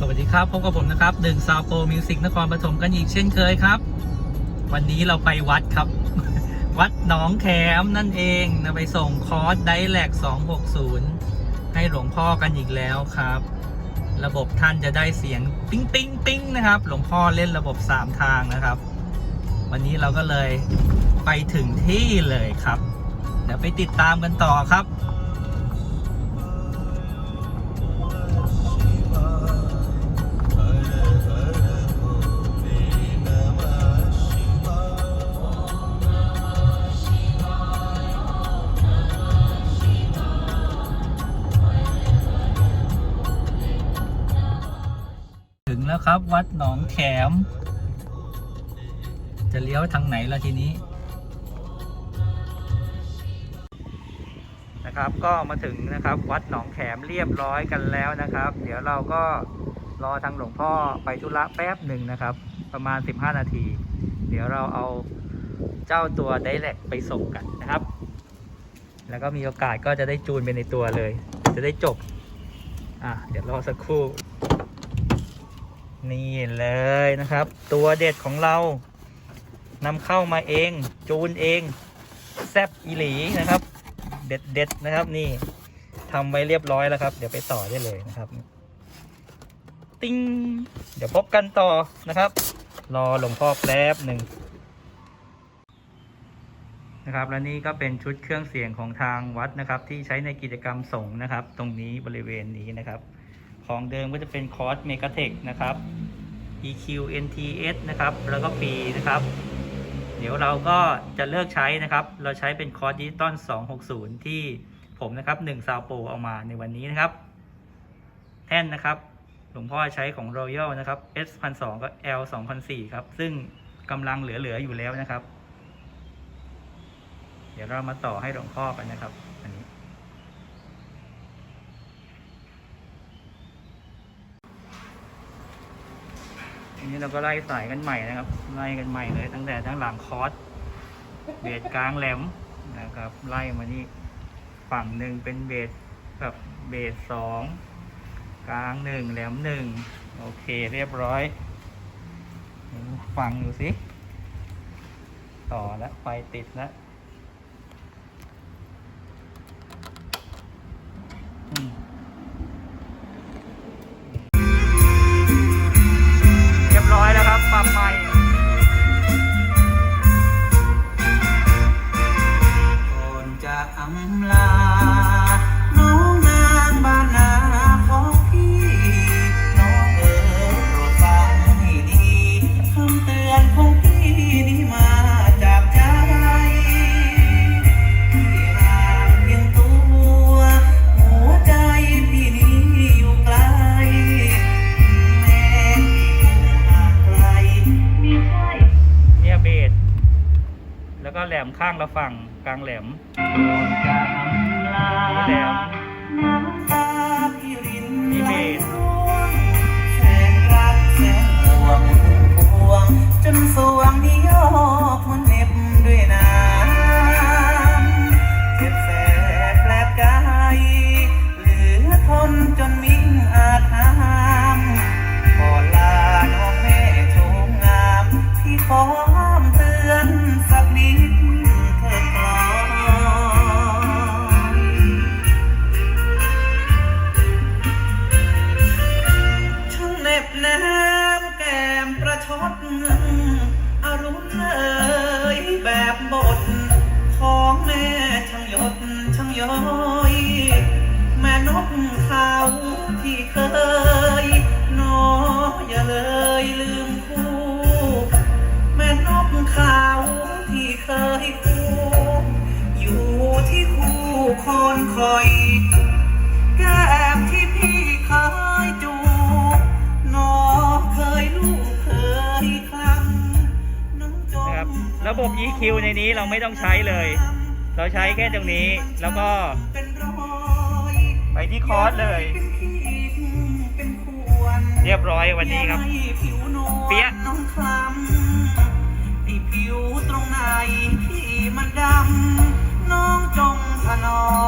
สวัสดีครับ พบกับผมนะครับหนึ่งซาวโปมิวสิกนครปฐมกันอีกเช่นเคยครับ วันนี้เราไปวัดครับ วัดหนองแขมนั่นเองนะไปส่งคอร์สไดแลก260 ให้หลวงพ่อกันอีกแล้วครับ ระบบท่านจะได้เสียงปิ้งปิ้งปิ้งนะครับ หลวงพ่อเล่นระบบ 3 ทางนะครับ วันนี้เราก็เลยไปถึงที่เลยครับ เดี๋ยวไปติดตามกันต่อครับ ถึงแล้วครับวัดหนองแขม จะเลี้ยวทางไหนล่ะทีนี้ นะครับก็มาถึงนะครับวัดหนองแขมเรียบร้อยกันแล้วนะครับ เดี๋ยวเราก็รอทางหลวงพ่อไปธุระแป๊บหนึ่งนะครับ ประมาณ 15 นาที เดี๋ยวเราเอาเจ้าตัวไดแลกไปส่งกันนะครับ แล้วก็มีโอกาสก็จะได้จูนไปในตัวเลย จะได้จบ อะเดี๋ยวรอสักครู่ นี่เลยนะครับ ตัวเด็ดของเรานำเข้ามาเอง จูนเอง แซบอีหลีนะครับ เด็ดเด็ดนะครับนี่ทำไว้เรียบร้อยแล้วครับ เดี๋ยวไปต่อได้เลยนะครับ ติ้งเดี๋ยวพบกันต่อนะครับ รอหลวงพ่อแป๊บหนึ่งนะครับ และนี่ก็เป็นชุดเครื่องเสียงของทางวัดนะครับ ที่ใช้ในกิจกรรมสงฆ์นะครับ ตรงนี้บริเวณนี้นะครับ ของเดิมก็จะเป็นคอร์สเมกาเทคนะครับ EQ NTS นะครับ แล้วก็ปีนะครับ เดี๋ยวเราก็จะเลิกใช้นะครับ เราใช้เป็นคอร์สดิจิตอล260 ที่ผมนะครับ1ซาวโปเอามาในวันนี้นะครับ แท่นนะครับหลวงพ่อใช้ของ Royal นะครับ S 1 2 0กับ L 2 0 0ครับ ซึ่งกำลังเหลือ ๆ อยู่แล้วนะครับ เดี๋ยวเรามาต่อให้หลวงพ่อกันนะครับอันนี้ อั นี้เราก็ไล่สายกันใหม่นะครับ ไล่กันใหม่เลย ตั้งแต่ทั้งหลังคอร์สเบสกลางแหลมนะครับ ไล่มานี่ฝั่งหนึ่งเป็นเบสแบบเบสสองกลางหนึ่งแหลมหนึ่งโอเคเรียบร้อยฟังดูสิ ต่อแล้วไฟติดแล้ว แล้วก็แหลมข้างละฝั่งกลางแหลมนี่แหลม อรุณเอ่ยแบบบท ของแม่ช่างหยดช่างย้อย แม่นกเขาที่เคยนออย่าเลยลืมคู่ แม่นกเขาที่เคยคู่ อยู่ที่คู่คนคอย คิวในนี้เราไม่ต้องใช้เลย เราใช้แค่ตรงนี้แล้วก็ ไปที่คอร์สเลย เรียบร้อยวันนี้ครับ เปี้ยผิวตรงไหนที่มันดำน้องจงถนอม